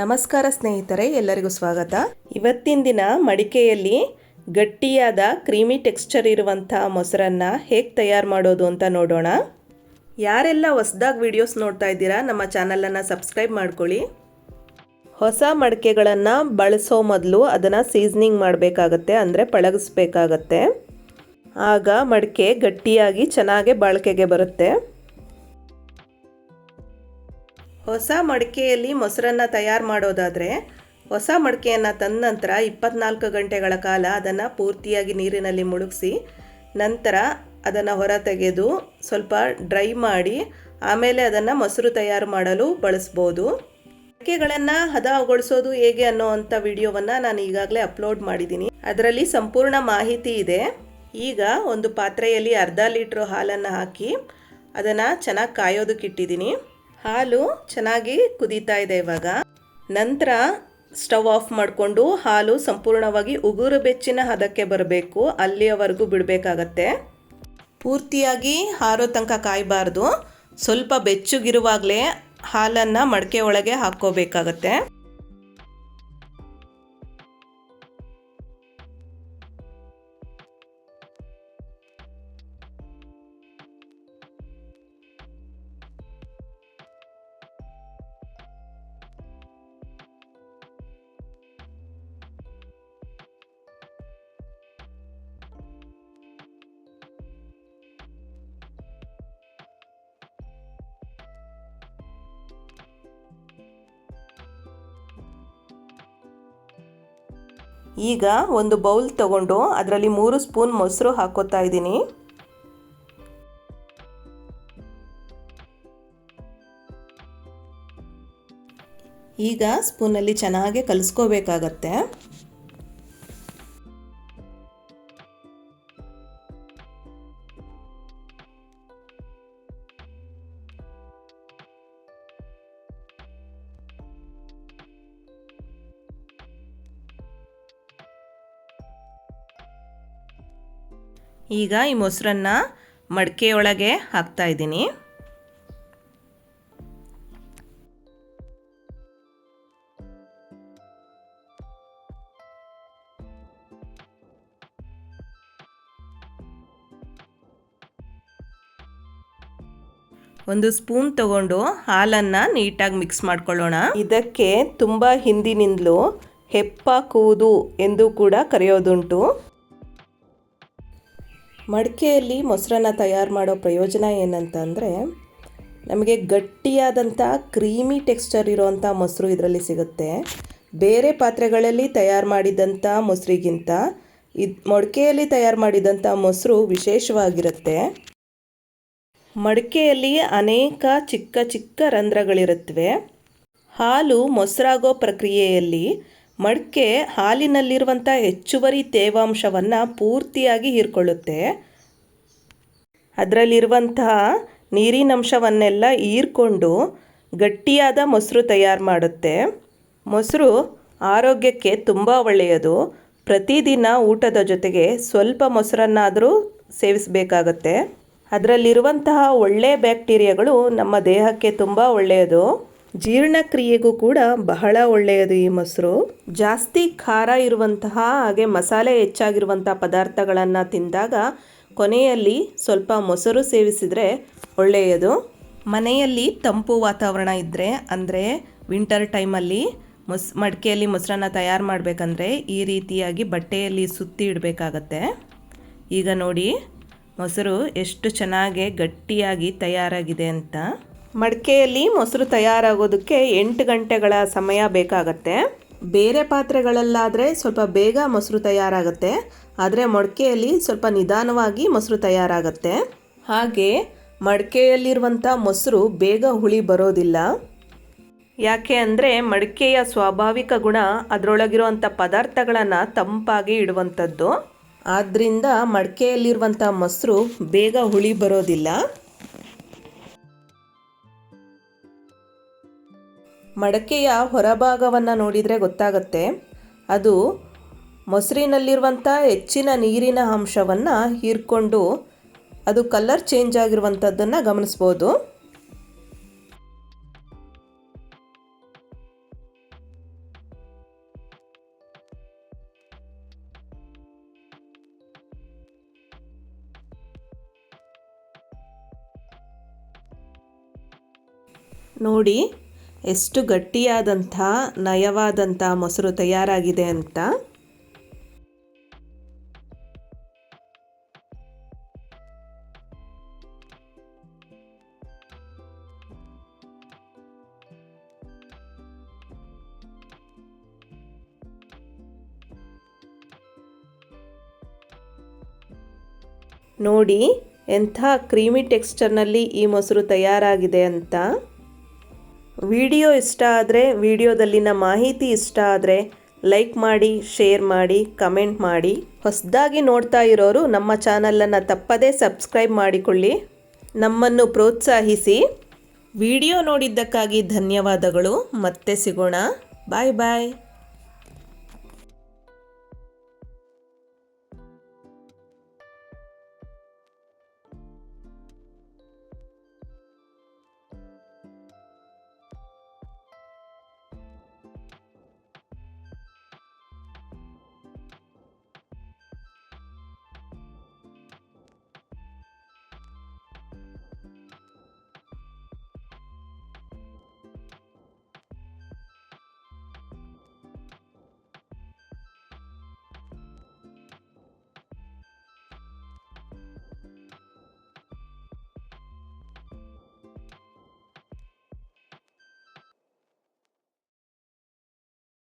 ನಮಸ್ಕಾರ ಸ್ನೇಹಿತರೆ, ಎಲ್ಲರಿಗೂ ಸ್ವಾಗತ. ಇವತ್ತಿನ ದಿನ ಮಡಿಕೆಯಲ್ಲಿ ಗಟ್ಟಿಯಾದ ಕ್ರೀಮಿ ಟೆಕ್ಸ್ಚರ್ ಇರುವಂಥ ಮೊಸರನ್ನು ಹೇಗೆ ತಯಾರು ಮಾಡೋದು ಅಂತ ನೋಡೋಣ. ಯಾರೆಲ್ಲ ಹೊಸ್ದಾಗಿ ವಿಡಿಯೋಸ್ ನೋಡ್ತಾ ಇದ್ದೀರಾ, ನಮ್ಮ ಚಾನಲನ್ನು ಸಬ್ಸ್ಕ್ರೈಬ್ ಮಾಡ್ಕೊಳ್ಳಿ. ಹೊಸ ಮಡಿಕೆಗಳನ್ನು ಬಳಸೋ ಮೊದಲು ಅದನ್ನು ಸೀಸನಿಂಗ್ ಮಾಡಬೇಕಾಗತ್ತೆ, ಅಂದರೆ ಪಳಗಿಸ್ಬೇಕಾಗತ್ತೆ. ಆಗ ಮಡಿಕೆ ಗಟ್ಟಿಯಾಗಿ ಚೆನ್ನಾಗಿ ಬಾಳಿಕೆಗೆ ಬರುತ್ತೆ. ಹೊಸ ಮಡಿಕೆಯಲ್ಲಿ ಮೊಸರನ್ನು ತಯಾರು ಮಾಡೋದಾದರೆ ಹೊಸ ಮಡಿಕೆಯನ್ನು ತಂದ ನಂತರ ಇಪ್ಪತ್ನಾಲ್ಕು ಗಂಟೆಗಳ ಕಾಲ ಅದನ್ನು ಪೂರ್ತಿಯಾಗಿ ನೀರಿನಲ್ಲಿ ಮುಳುಗಿಸಿ ನಂತರ ಅದನ್ನು ಹೊರ ತೆಗೆದು ಸ್ವಲ್ಪ ಡ್ರೈ ಮಾಡಿ ಆಮೇಲೆ ಅದನ್ನು ಮೊಸರು ತಯಾರು ಮಾಡಲು ಬಳಸ್ಬೋದು. ಮಡಿಕೆಗಳನ್ನು ಹದಗೊಳಿಸೋದು ಹೇಗೆ ಅನ್ನೋ ಅಂಥ ವಿಡಿಯೋವನ್ನು ನಾನು ಈಗಾಗಲೇ ಅಪ್ಲೋಡ್ ಮಾಡಿದ್ದೀನಿ. ಅದರಲ್ಲಿ ಸಂಪೂರ್ಣ ಮಾಹಿತಿ ಇದೆ. ಈಗ ಒಂದು ಪಾತ್ರೆಯಲ್ಲಿ ಅರ್ಧ ಲೀಟ್ರ್ ಹಾಲನ್ನು ಹಾಕಿ ಅದನ್ನು ಚೆನ್ನಾಗಿ ಕಾಯೋದಕ್ಕಿಟ್ಟಿದ್ದೀನಿ ಹಾಲು ಚೆನ್ನಾಗಿ ಕುದೀತಾ ಇದೆ ಇವಾಗ. ನಂತರ ಸ್ಟವ್ ಆಫ್ ಮಾಡಿಕೊಂಡು ಹಾಲು ಸಂಪೂರ್ಣವಾಗಿ ಉಗುರು ಬೆಚ್ಚಿನ ಹದಕ್ಕೆ ಬರಬೇಕು. ಅಲ್ಲಿಯವರೆಗೂ ಬಿಡಬೇಕಾಗತ್ತೆ. ಪೂರ್ತಿಯಾಗಿ ಹಾರೋ ತನಕ ಕಾಯಬಾರ್ದು. ಸ್ವಲ್ಪ ಬೆಚ್ಚಗಿರುವಾಗಲೇ ಹಾಲನ್ನು ಮಡಕೆ ಒಳಗೆ ಹಾಕ್ಕೋಬೇಕಾಗತ್ತೆ. ಈಗ ಒಂದು ಬೌಲ್ ತಗೊಂಡು ಅದರಲ್ಲಿ ಮೂರು ಸ್ಪೂನ್ ಮೊಸರು ಹಾಕೋತಾ ಇದ್ದೀನಿ. ಈಗ ಸ್ಪೂನಲ್ಲಿ ಚೆನ್ನಾಗಿ ಕಲಿಸ್ಕೋಬೇಕಾಗತ್ತೆ. ಈಗ ಈ ಮೊಸರನ್ನ ಮಡಿಕೆಯೊಳಗೆ ಹಾಕ್ತಾ ಇದ್ದೀನಿ. ಒಂದು ಸ್ಪೂನ್ ತಗೊಂಡು ಹಾಲನ್ನು ನೀಟಾಗಿ ಮಿಕ್ಸ್ ಮಾಡ್ಕೊಳ್ಳೋಣ. ಇದಕ್ಕೆ ತುಂಬ ಹಿಂದಿನಿಂದಲೂ ಹೆಪ್ಪ ಕೂದು ಎಂದು ಕೂಡ ಕರೆಯೋದುಂಟು. ಮಡಿಕೆಯಲ್ಲಿ ಮೊಸರನ್ನ ತಯಾರು ಮಾಡೋ ಪ್ರಯೋಜನ ಏನಂತಂದರೆ, ನಮಗೆ ಗಟ್ಟಿಯಾದಂಥ ಕ್ರೀಮಿ ಟೆಕ್ಸ್ಚರ್ ಇರೋವಂಥ ಮೊಸರು ಇದರಲ್ಲಿ ಸಿಗುತ್ತೆ. ಬೇರೆ ಪಾತ್ರೆಗಳಲ್ಲಿ ತಯಾರು ಮಾಡಿದಂಥ ಮೊಸರಿಗಿಂತ ಇದು ಮಡಿಕೆಯಲ್ಲಿ ತಯಾರು ಮಾಡಿದಂಥ ಮೊಸರು ವಿಶೇಷವಾಗಿರುತ್ತೆ. ಮಡಿಕೆಯಲ್ಲಿ ಅನೇಕ ಚಿಕ್ಕ ಚಿಕ್ಕ ರಂಧ್ರಗಳಿರುತ್ತವೆ. ಹಾಲು ಮೊಸರಾಗೋ ಪ್ರಕ್ರಿಯೆಯಲ್ಲಿ ಮಡಿಕೆ ಹಾಲಿನಲ್ಲಿರುವಂಥ ಹೆಚ್ಚುವರಿ ತೇವಾಂಶವನ್ನು ಪೂರ್ತಿಯಾಗಿ ಹೀರ್ಕೊಳ್ಳುತ್ತೆ. ಅದರಲ್ಲಿರುವಂತಹ ನೀರಿನಂಶವನ್ನೆಲ್ಲ ಹೀರ್ಕೊಂಡು ಗಟ್ಟಿಯಾದ ಮೊಸರು ತಯಾರು ಮಾಡುತ್ತೆ. ಮೊಸರು ಆರೋಗ್ಯಕ್ಕೆ ತುಂಬ ಒಳ್ಳೆಯದು. ಪ್ರತಿದಿನ ಊಟದ ಜೊತೆಗೆ ಸ್ವಲ್ಪ ಮೊಸರನ್ನಾದರೂ ಸೇವಿಸಬೇಕಾಗತ್ತೆ. ಅದರಲ್ಲಿರುವಂತಹ ಒಳ್ಳೆಯ ಬ್ಯಾಕ್ಟೀರಿಯಾಗಳು ನಮ್ಮ ದೇಹಕ್ಕೆ ತುಂಬ ಒಳ್ಳೆಯದು. ಜೀರ್ಣಕ್ರಿಯೆಗೂ ಕೂಡ ಬಹಳ ಒಳ್ಳೆಯದು ಈ ಮೊಸರು. ಜಾಸ್ತಿ ಖಾರ ಇರುವಂತಹ ಹಾಗೆ ಮಸಾಲೆ ಹೆಚ್ಚಾಗಿರುವಂಥ ಪದಾರ್ಥಗಳನ್ನು ತಿಂದಾಗ ಕೊನೆಯಲ್ಲಿ ಸ್ವಲ್ಪ ಮೊಸರು ಸೇವಿಸಿದರೆ ಒಳ್ಳೆಯದು. ಮನೆಯಲ್ಲಿ ತಂಪು ವಾತಾವರಣ ಇದ್ದರೆ ಅಂದರೆ ವಿಂಟರ್ ಟೈಮಲ್ಲಿ ಮೊಸ್, ಮಡಿಕೆಯಲ್ಲಿ ಮೊಸರನ್ನ ತಯಾರು ಮಾಡಬೇಕಂದ್ರೆ ಈ ರೀತಿಯಾಗಿ ಬಟ್ಟೆಯಲ್ಲಿ ಸುತ್ತಿ ಇಡಬೇಕಾಗತ್ತೆ. ಈಗ ನೋಡಿ, ಮೊಸರು ಎಷ್ಟು ಚೆನ್ನಾಗಿ ಗಟ್ಟಿಯಾಗಿ ತಯಾರಾಗಿದೆ ಅಂತ. ಮಡಿಕೆಯಲ್ಲಿ ಮೊಸರು ತಯಾರಾಗೋದಕ್ಕೆ ಎಂಟು ಗಂಟೆಗಳ ಸಮಯ ಬೇಕಾಗತ್ತೆ. ಬೇರೆ ಪಾತ್ರೆಗಳಲ್ಲಾದರೆ ಸ್ವಲ್ಪ ಬೇಗ ಮೊಸರು ತಯಾರಾಗುತ್ತೆ. ಆದರೆ ಮಡಿಕೆಯಲ್ಲಿ ಸ್ವಲ್ಪ ನಿಧಾನವಾಗಿ ಮೊಸರು ತಯಾರಾಗುತ್ತೆ. ಹಾಗೆ ಮಡಿಕೆಯಲ್ಲಿರುವಂಥ ಮೊಸರು ಬೇಗ ಹುಳಿ ಬರೋದಿಲ್ಲ. ಯಾಕೆ ಅಂದರೆ ಮಡಿಕೆಯ ಸ್ವಾಭಾವಿಕ ಗುಣ ಅದರೊಳಗಿರುವಂಥ ಪದಾರ್ಥಗಳನ್ನು ತಂಪಾಗಿ ಇಡುವಂಥದ್ದು ಆದ್ದರಿಂದ ಮಡಿಕೆಯಲ್ಲಿರುವಂಥ ಮೊಸರು ಬೇಗ ಹುಳಿ ಬರೋದಿಲ್ಲ. ಮಡಕೆಯ ಹೊರಭಾಗವನ್ನು ನೋಡಿದರೆ ಗೊತ್ತಾಗುತ್ತೆ. ಅದು ಮೊಸರಿನಲ್ಲಿರುವಂಥ ಹೆಚ್ಚಿನ ನೀರಿನ ಅಂಶವನ್ನು ಹೀರ್ಕೊಂಡು ಅದು ಕಲರ್ ಚೇಂಜ್ ಆಗಿರುವಂಥದ್ದನ್ನು ಗಮನಿಸ್ಬೋದು. ನೋಡಿ ಎಷ್ಟು ಗಟ್ಟಿಯಾದಂಥ ನಯವಾದಂಥ ಮೊಸರು ತಯಾರಾಗಿದೆ ಅಂತ. ನೋಡಿ ಎಂಥ ಕ್ರೀಮಿ ಟೆಕ್ಸ್ಚರ್ನಲ್ಲಿ ಈ ಮೊಸರು ತಯಾರಾಗಿದೆ ಅಂತ. ವಿಡಿಯೋ ಇಷ್ಟ ಆದರೆ, ವಿಡಿಯೋದಲ್ಲಿನ ಮಾಹಿತಿ ಇಷ್ಟ ಆದರೆ ಲೈಕ್ ಮಾಡಿ ಶೇರ್ ಮಾಡಿ ಕಮೆಂಟ್ ಮಾಡಿ. ಹೊಸದಾಗಿ ನೋಡ್ತಾ ಇರೋರು ನಮ್ಮ ಚಾನಲನ್ನು ತಪ್ಪದೇ ಸಬ್ಸ್ಕ್ರೈಬ್ ಮಾಡಿಕೊಳ್ಳಿ. ನಮ್ಮನ್ನು ಪ್ರೋತ್ಸಾಹಿಸಿ. ವಿಡಿಯೋ ನೋಡಿದ್ದಕ್ಕಾಗಿ ಧನ್ಯವಾದಗಳು. ಮತ್ತೆ ಸಿಗೋಣ. ಬಾಯ್ ಬಾಯ್